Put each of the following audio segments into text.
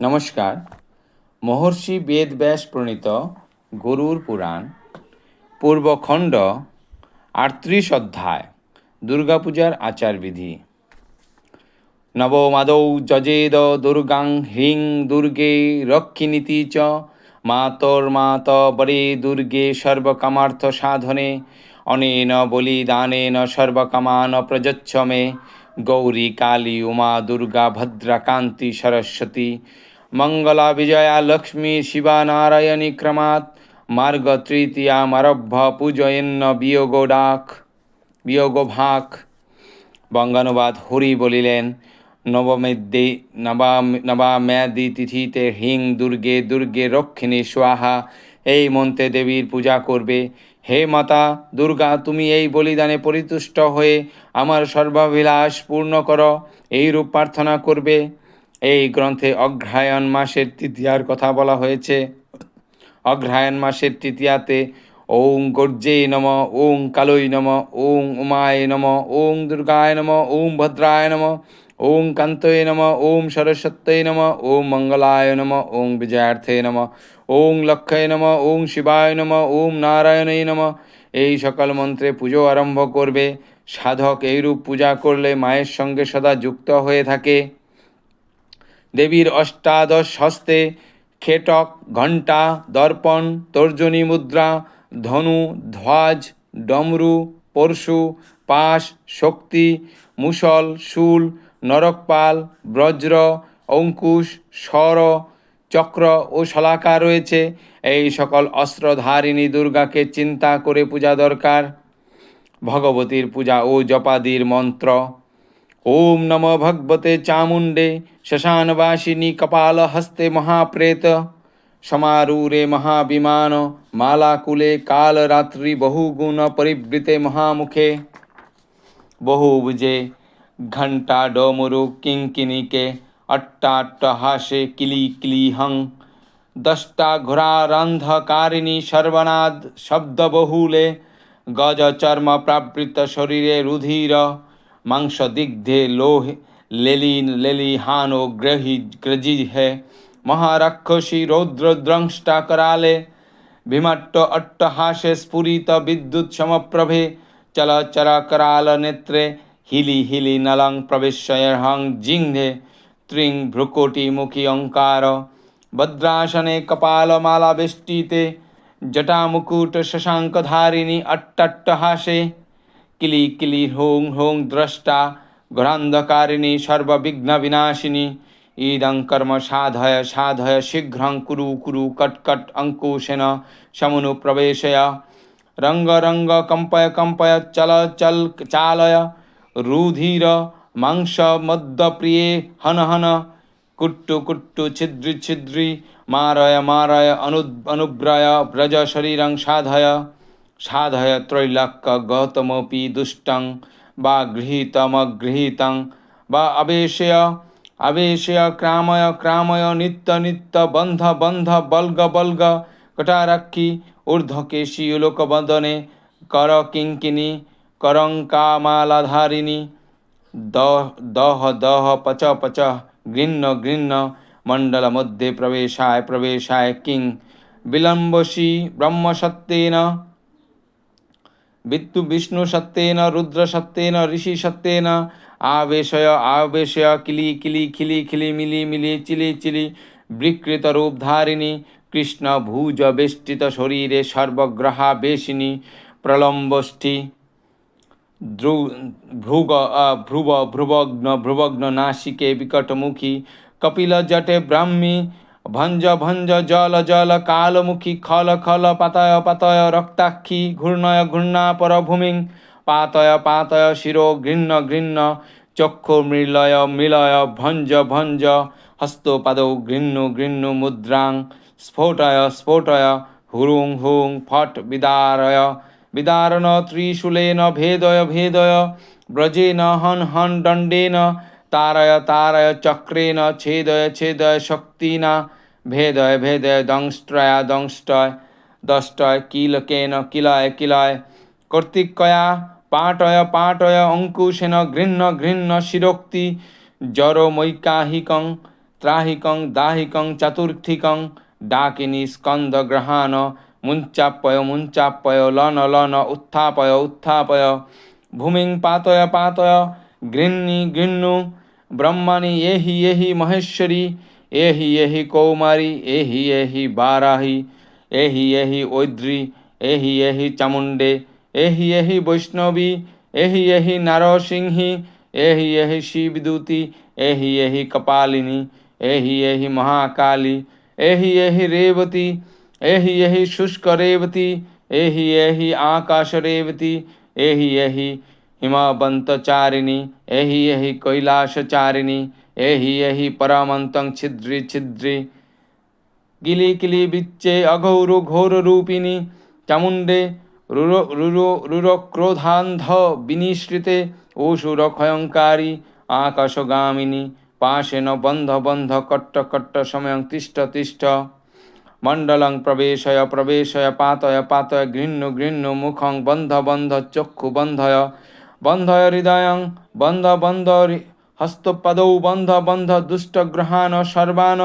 নমস্কার। মহর্ষি বেদব্যাস প্রণীত গরুর পুরাণ, পূর্বখণ্ড আটত্রিশ অধ্যায়, দুর্গাপূজার আচারবিধি। নবমাদৌ যজেদ দুর্গাং হ্রিং দুর্গে রক্ষিণীতি চ মাতর্মাত বরে দুর্গে সর্বকামার্থ সাধনে, অনেন বলিদানেন সর্বকামান প্রযচ্ছ মে গৌরী, কালী, উমা, দুর্গা, ভদ্রা, কান্তি, সরস্বতী, মঙ্গলা, বিজয়া, লক্ষ্মী, শিবা, নারায়ণী, ক্রমাৎ, মার্গ তৃতীয়ামারভ্য পূজয়েন্ন, বিয়োগ ডাক, বিয়োগ ভাক বঙ্গানুবাদ হরি বলিলেন, নবমেদ্যে নবাম, নবাম্যাদি তিথিতে হিং দুর্গে দুর্গে রক্ষিণী স্বাহা এই মন্ত্রে দেবীর পূজা করবে। হে মাতা, দুর্গা, তুমি এই বলিদানে পরিতুষ্ট হয়ে আমার সর্বাভিলাষ পূর্ণ করো। এই রূপ প্রার্থনা করবে। এই গ্রন্থে অগ্রহায়ণ মাসের তৃতীয়ার কথা বলা হয়েছে। অগ্রহায়ণ মাসের তৃতীয়াতে ওং গর্জে নম, ওং কালই নম, ওং উমায় নম, ওং দুর্গায় নম, ওং ভদ্রায় নম ওং কান্তয়ে নম ওং সরস্বত্যই নম ওং মঙ্গলায় নম, ওং বিজয়ার্থে নম, ওং লক্ষয় নম, ওং শিবায় নম ওং নারায়ণই নম। এই সকল মন্ত্রে পুজো আরম্ভ করবে। সাধক এইরূপ পূজা করলে মায়ের সঙ্গে সদা যুক্ত হয়ে থাকে। দেবীর অষ্টাদশ হস্তে খেটক, ঘণ্টা, দর্পণ, তর্জনী মুদ্রা, ধনু, ধ্বজ, ডমরু, পরশু, পাশ, শক্তি, মুসল, শূল নরকপাল, ব্রজ্র, অঙ্কুশ, স্বর, চক্র ও শলাকা রয়েছে। এই সকল অস্ত্রধারিণী দুর্গাকে চিন্তা করে পূজা দরকার। ভগবতীর পূজা ও জপাদির মন্ত্র। ওম নম ভগবতে চামুণ্ডে শ্মশানবাসিনী কপাল হস্তে মহাপ্রেত। সমারূরে মহাবিমান মালাকুলে কালরাত্রি বহুগুণ পরিবৃতে মহামুখে। বহুভুজে ঘণ্টা ডমরু কিঙ্কিনিকে অট্টাট্টহাসে কিলি কিলি হং দশটা দষ্টা ঘোরারন্ধকারিণী সর্বনাদ শব্দ বহুলে গজ চর্ম প্রাবৃত শরীরে রুধির মাংস দিগ্ধে লোহ হান ও গ্রহি গ্রজি হে মহারাক্ষসী রৌদ্রদ্রংষ্টা করালে ভীমাট্ট অট্টহাসে স্ফুরিত বিদ্যুৎ সমপ্রভে চল চলচর করাল নেত্রে হিলি হিলি নলং প্রবেশয়ের হং জিংধে ত্রিং ভ্রুকোটি মুখি অঙ্কার, বদ্রাসনে কপাল মালা বেষ্টিতে জটা মুকুট শশাঙ্ক ধারিণী অট্টট্ট হাসে কিলি কিলি হোং হোং দ্রষ্টা ঘোরান্ধকারিণী সর্ববিঘ্ন বিনাশিনী ইদং কর্ম সাধয় সাধয় শীঘ্রং কুরু কুরু কটকট অঙ্কুশেন সমনু প্রবেশয়, রঙ্গ রঙ্গ কম্পয় কম্পয় চল চল চালয় রুধির মাংস মদ্যপ্রিয়ে হন হন। কুট্টু কুট্টু ছিদ্রি ছিদ্রি, মারয় মারয় অনু অনুব্রয় ব্রজ শরীরং সাধয়। সাধয় ত্রৈলাক্য গৌতমপি দুষ্টং, বা গৃহীতমগৃহীতং, বা আবেশয়। আবেশয় ক্রাময় ক্রাময় নিত্য নিত্য বন্ধ বন্ধ বল্গ বল্গ। কটারাক্ষী, ঊর্ধ্বকেশী লোকবদনে কর কিঙ্কিনী করঙ্কামালাধারিণী দহ দহ দহ, পচ পচ, গৃহ্ণ গৃহ্ণ মণ্ডল মধ্যে প্রবেশায় প্রবেশায় কিং। বিলম্বসী ব্রহ্মসত্যেন বিদ্যু বিষ্ণু সত্যেন, রুদ্র সত্যেন, ঋষি সত্যেন, আবেশয় আবেশয়, কিলি কিলি, খিলি খিলি, মিলি মিলি, চিলি চিলি, বিকৃত রূপধারিণী কৃষ্ণ ভুজ বেষ্টিত শরীরে সর্বগ্রহা বেশিনী ध्रु भ्रुग भ्रुव भ्रुवग्न भ्रुवग्न नासिके विकटमुखी कपिल जटे ब्राह्मी भञ्ज भञ्ज जल जल कालमुखी खल खल पतय पतय रक्ताक्षी घूर्णय घूर्णा परभूमिं पातय पातय शिरो गृह्ण गृह्ण चक्षु मृलय मिलय भञ्ज भञ्ज हस्तोपादौ घृन्नु घृन्नु मुद्राङ स्फोटय स्फोटय हुरुङ हुङ फट विदारय বিদারণ ত্রিশূলেন ভেদয় ভেদয় ব্রজেন হন হন দণ্ডেন তারয় তারয় চক্রেণ ছেদয় ছেদয় শক্তিনা ভেদয় ভেদয় দংষ্ট্রয়া দংষ্টয় দষ্টয় কিলকেন কিলয় কিলয় কর্তিকয়া পাটয় পাটয় অঙ্কুশেন গৃহ্ণ গৃহ্ণ শিরোক্তি জড়মৈকাহিকং ত্রাহিকং দাহিকং চতুর্থিকং ডাকিনী স্কন্দগ্রহাণ মুঞ্চাপ্পয় মুঞ্চাপ্পয় লন লন উত্থাপয় উত্থাপয় ভূমিং পাতয় পাতয় গৃহ্ণি গৃহ্ণু ব্রহ্মাণি এহি এহি মহেশ্বরী এহি এহি কৌমারী এহি এহি বারাহি এহি এহি ঐদ্রি এহি এহি চামুণ্ডে এহি এহি বৈষ্ণবী এহি এহি নারসিংহী এহি এহি শিবদূতি এহি এহি কপালিনী এহি এহি মহাকালী এহি এহি রেবতী এহি এহি শুষ্ক রেবতী এহি এহি আকাশ রেবতী এহি এহি হিমবন্তচারিণী এহি এহি কৈলাসচারিণী এহি এহি পরমন্তং ছিদ্রি ছিদ্রি কিলি কিলি বিচ্চে অঘৌর ঘোর রূপিণী চামুণ্ডে রুর রুর রুরক্রোধান্ধ বিনিশ্রিতে অসুর ক্ষয়ঙ্কারী আকাশগামিনী পাশেন বন্ধ বন্ধ কট্ট কট্ট সময়ং তিষ্ঠ তিষ্ঠ মণ্ডলং প্রবেশয় প্রবেশয়, পাতয় পাতয় গৃহ্ণু গৃহ্ণু মুখং, বন্ধ বন্ধ, চক্ষু, বন্ধয়। বন্ধয় হৃদয়ং, বন্ধ বন্ধ হস্তপদৌ বন্ধ বন্ধ দুষ্টগ্রহাণ সর্বান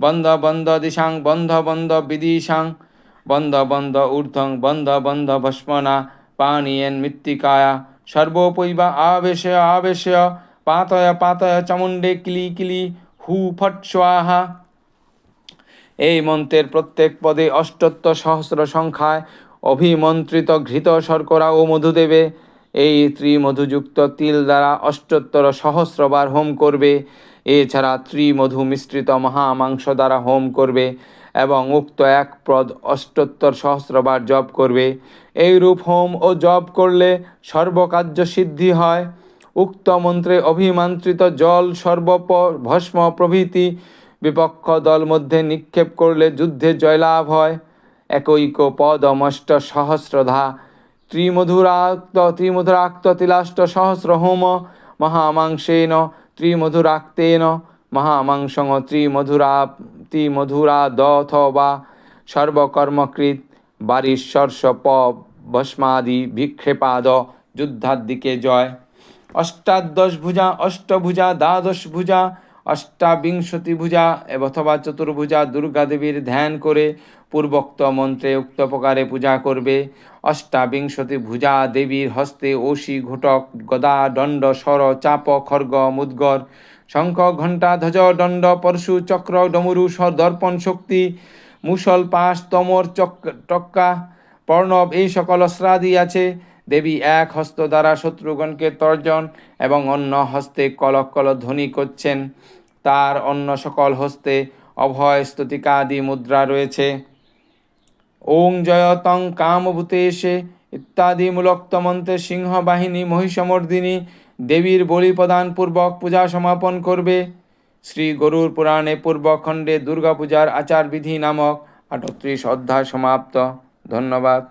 বন্ধ বন্ধ দিশাং, বন্ধ বন্ধ বিদিশাং। বন্ধ বন্ধ ঊর্ধ্বং, বন্ধ বন্ধ ভস্মনা পানীয়েন মৃত্তিকায়া। সর্বোপৈবা আবেশয় আবেশয় পাতয় পাতয়, চামুণ্ডে কিলি কিলি, হু, ফট স্বাহা এই মন্ত্রের প্রত্যেক পদে অষ্টোত্তর সহস্র সংখ্যায় অভিমন্ত্রিত ঘৃত শর্করা ও মধু দেবে। এই ত্রিমধুযুক্ত তিল দ্বারা অষ্টোত্তর সহস্রবার হোম করবে। এছাড়া ত্রিমধু মিশ্রিত মহামাংস দ্বারা হোম করবে এবং উক্ত এক পদ অষ্টোত্তর সহস্রবার জপ করবে। এইরূপ হোম ও জপ করলে সর্বকার্য সিদ্ধি হয়। উক্ত মন্ত্রে অভিমন্ত্রিত জল, সর্বপ ভস্ম প্রভৃতি বিপক্ষ দল মধ্যে নিক্ষেপ করলে যুদ্ধে জয়লাভ হয়। একৈক পদমষ্ট সহস্রধা, ত্রিমধুরাক্ত ত্রিমধুরাক্ত তিলাষ্ট সহস্র হোম মহামাংসেন, ত্রিমধুরাক্তেন, মহামাংসং ত্রিমধুরা ত্রিমধুরা দথ বা সর্বকর্মকৃত বারিশ্বর্ষ প ভস্মাদি বিক্ষেপাদ যুদ্ধাদিকে জয়। অষ্টাদশ ভুজা, অষ্টভুজা, দ্বাদশ ভুজা অষ্টাবিংশতি ভুজা অথবা চতুর্ভুজা দুর্গা দেবীর ধ্যান করে পূর্বোক্ত মন্ত্রে উক্ত প্রকারে পূজা করবে। অষ্টাবিংশতি ভুজা দেবীর হস্তে ওষি ঘটক, গদা, দণ্ড, স্বর, চাপ, খর্গ, মুদ্গর, শঙ্খ, ঘণ্টা, ধ্বজ, দণ্ড, পরশু, চক্র, ডমরু, স্বর, দর্পণ শক্তি মুসল পাশ, তমর, চক, টক্কা, প্রণব, এই সকল অস্ত্রাদি আছে। দেবী এক হস্ত দ্বারা শত্রুগণকে তর্জন এবং অন্য হস্তে কলক কল ধ্বনি করছেন। তার অন্য সকল হস্তে অভয় স্তুতিকাদি মুদ্রা রয়েছে। ওং জয়তং কামভূতেশে ইত্যাদি মূলোক্ত মন্ত্রে সিংহবাহিনী মহিষমর্দিনী দেবীর বলি প্রদান পূর্বক পূজা সমাপন করবে। শ্রী গরুর পুরাণে পূর্বখণ্ডে দুর্গা পূজার আচার বিধি নামক আটত্রিশ অধ্যায় সমাপ্ত। ধন্যবাদ।